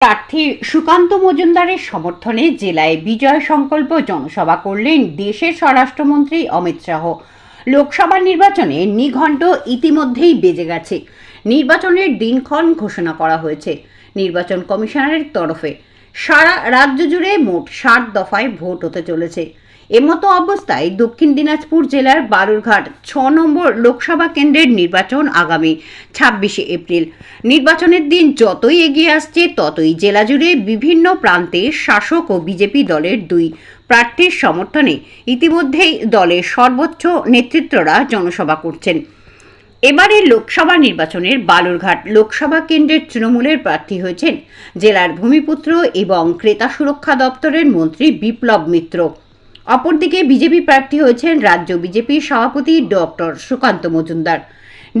প্রার্থী সুকান্ত মজুমদারের সমর্থনে জেলায় বিজয় সংকল্প জনসভা করলেন দেশের স্বরাষ্ট্রমন্ত্রী অমিত শাহ। লোকসভা নির্বাচনে নিঘণ্ট ইতিমধ্যেই বেজে গেছে। নির্বাচনের দিনক্ষণ ঘোষণা করা হয়েছে। নির্বাচন কমিশনারের তরফে সারা রাজ্য জুড়ে মোট ষাট দফায় ভোট হতে চলেছে। এমতো অবস্থায় দক্ষিণ দিনাজপুর জেলার বালুরঘাট ছ নম্বর লোকসভা কেন্দ্রের নির্বাচন আগামী ছাব্বিশে এপ্রিল। নির্বাচনের দিন যতই এগিয়ে আসছে, ততই জেলা জুড়ে বিভিন্ন প্রান্তে শাসক ও বিজেপি দলের দুই প্রার্থীর সমর্থনে ইতিমধ্যেই দলের সর্বোচ্চ নেতৃত্বরা জনসভা করছেন। এবারের লোকসভা নির্বাচনের বালুরঘাট লোকসভা কেন্দ্রের তৃণমূলের প্রার্থী হয়েছেন জেলার ভূমিপুত্র এবং ক্রেতা সুরক্ষা দপ্তরের মন্ত্রী বিপ্লব মিত্র। অপরদিকে বিজেপি প্রার্থী হয়েছেন রাজ্য বিজেপির সভাপতি ডক্টর সুকান্ত মজুমদার।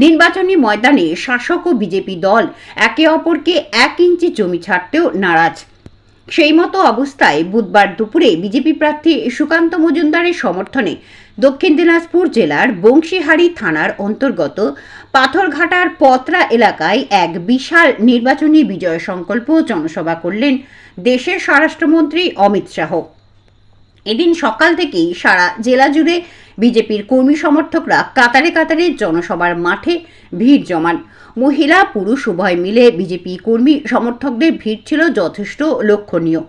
নির্বাচনী ময়দানে শাসক ও বিজেপি দল একে অপরকে এক ইঞ্চি জমি ছাড়তেও নারাজ। সেই মতো অবস্থায় বুধবার দুপুরে বিজেপি প্রার্থী সুকান্ত মজুমদারের সমর্থনে দক্ষিণ দিনাজপুর জেলার বংশীহারি থানার অন্তর্গত পাথরঘাটার পত্রা এলাকায় এক বিশাল নির্বাচনী বিজয় সংকল্প জনসভা করলেন দেশের স্বরাষ্ট্রমন্ত্রী অমিত শাহ। এদিন সকাল থেকেই সারা জেলা জুড়ে বিজেপির কর্মী সমর্থকরা কাতারে কাতারে জনসভার মাঠে ভিড় জমান। মহিলা পুরুষ উভয় মিলে বিজেপি কর্মী সমর্থকদের ভিড় ছিল যথেষ্ট লক্ষণীয়।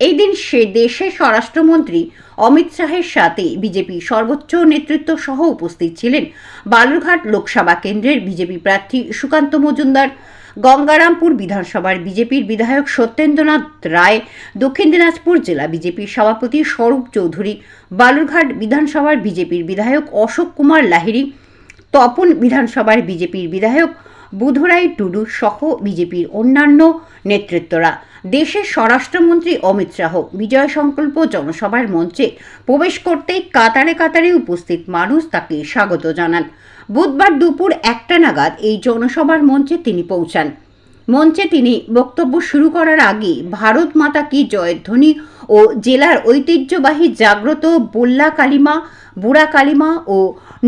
এই দিন সে দেশের স্বরাষ্ট্রমন্ত্রী অমিত শাহের সাথে বিজেপি সর্বোচ্চ নেতৃত্ব সহ উপস্থিত ছিলেন বালুরঘাট লোকসভা কেন্দ্রের বিজেপি প্রার্থী সুকান্ত মজুমদার, গঙ্গারামপুর বিধানসভার বিজেপির বিধায়ক সত্যেন্দ্রনাথ রায়, দক্ষিণ দিনাজপুর জেলা বিজেপির সভাপতি স্বরূপ চৌধুরী, বালুরঘাট বিধানসভার বিজেপির বিধায়ক অশোক কুমার লাহিড়ী, তপন বিধানসভার বিজেপির বিধায়ক বুধরাই টুডু সহ বিজেপির অন্যান্য নেতৃত্বরা। দেশের স্বরাষ্ট্রমন্ত্রী অমিত শাহ বিজয় সংকল্প জনসভার মঞ্চে প্রবেশ করতেই কাতারে কাতারে উপস্থিত মানুষ তাকে স্বাগত জানান। বুধবার দুপুর একটা নাগাদ এই জনসভার মঞ্চে তিনি পৌঁছান। মঞ্চে তিনি বক্তব্য শুরু করার আগে, ভারত মাতা কি জয়ধ্বনি ও জেলার ঐতিহ্যবাহী জাগ্রত বোল্লা কালিমা, বুড়া কালিমা ও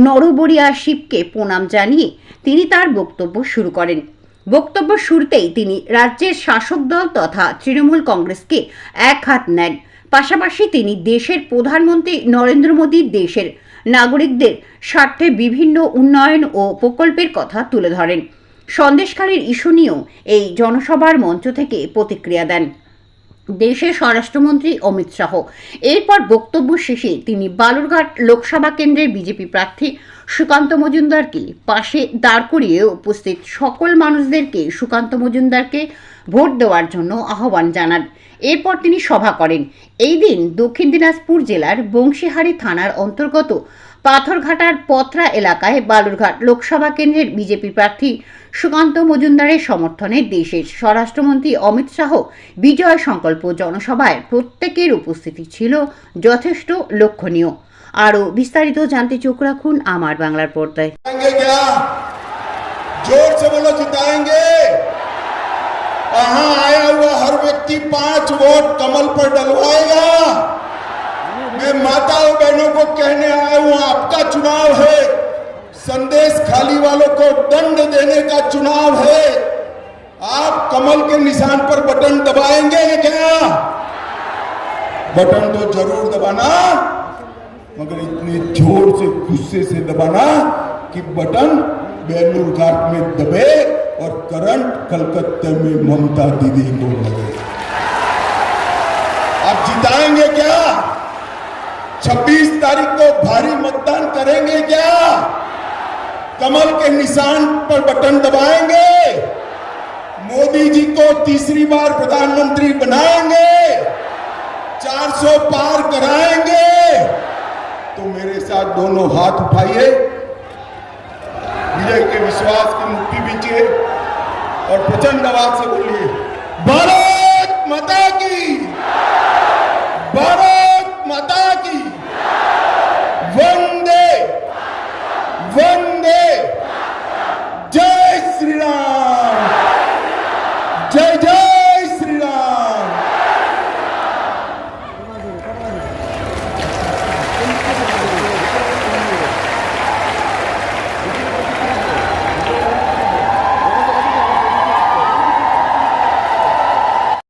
নরবরিয়া শিবকে প্রণাম জানিয়ে তিনি তার বক্তব্য শুরু করেন। বক্তব্য শুরুতেই তিনি রাজ্যের শাসক দল তথা তৃণমূল কংগ্রেসকে এক হাত নেন। পাশাপাশি তিনি দেশের প্রধানমন্ত্রী নরেন্দ্র মোদী, দেশের নাগরিকদের স্বার্থে বিভিন্ন উন্নয়ন ও প্রকল্পের কথা তুলে ধরেন। সন্দেশখালীর ইস্যু নিয়েও এই জনসভার মঞ্চ থেকে প্রতিক্রিয়া দেন। দেশের স্বরাষ্ট্রমন্ত্রী অমিত শাহ। এরপর বক্তব্য শেষে তিনি বালুরঘাট লোকসভা কেন্দ্রের বিজেপি প্রার্থী সুকান্ত মজুমদারকে পাশে দাঁড় করিয়ে উপস্থিত সকল মানুষদেরকে সুকান্ত মজুমদারকে ভোট দেওয়ার জন্য আহ্বান জানান। এরপর তিনি সভা করেন। এই দিন দক্ষিণ দিনাজপুর জেলার বংশীহারি থানার অন্তর্গত পাথরঘাটার পত্রা এলাকায় বালুরঘাট লোকসভা কেন্দ্রের বিজেপি প্রার্থী সুকান্ত মজুমদারের সমর্থনে দেশের স্বরাষ্ট্রমন্ত্রী অমিত শাহ বিজয় সংকল্প জনসভায় প্রত্যেকের উপস্থিতি ছিল যথেষ্ট লক্ষণীয় আরও বিস্তারিত জানতে চোখ রাখুন আমার বাংলার পর্দায় जिताएंगे क्या जोर से बोलो जिताएंगे वहां आया हुआ हर व्यक्ति पांच वोट कमल पर डलवाएगा मैं माताओं बहनों को कहने आया हूँ, आपका चुनाव है। संदेश खाली वालों को दंड देने का चुनाव है। आप कमल के निशान पर बटन दबाएँगे क्या? बटन तो ज़रूर दबाना, मगर इतने ज़ोर से, गुस्से से दबाना कि बटन बेलूर घाट में दबे और करंट कलकत्ते में ममता दीदी को लगे। आप जिताएँगे क्या? 26 तारीख को भारी मतदान करेंगे क्या? कमल के निशान पर बटन दबाएँगे। मोदी जी को तीसरी बार प्रधानमंत्री बनाएँगे। 400 पार कराएँगे। तो मेरे साथ दोनों हाथ उठाइए। विजय के विश्वास की मुक्ति बीचिए और प्रचंड आवाज़ से बोलिए। भारत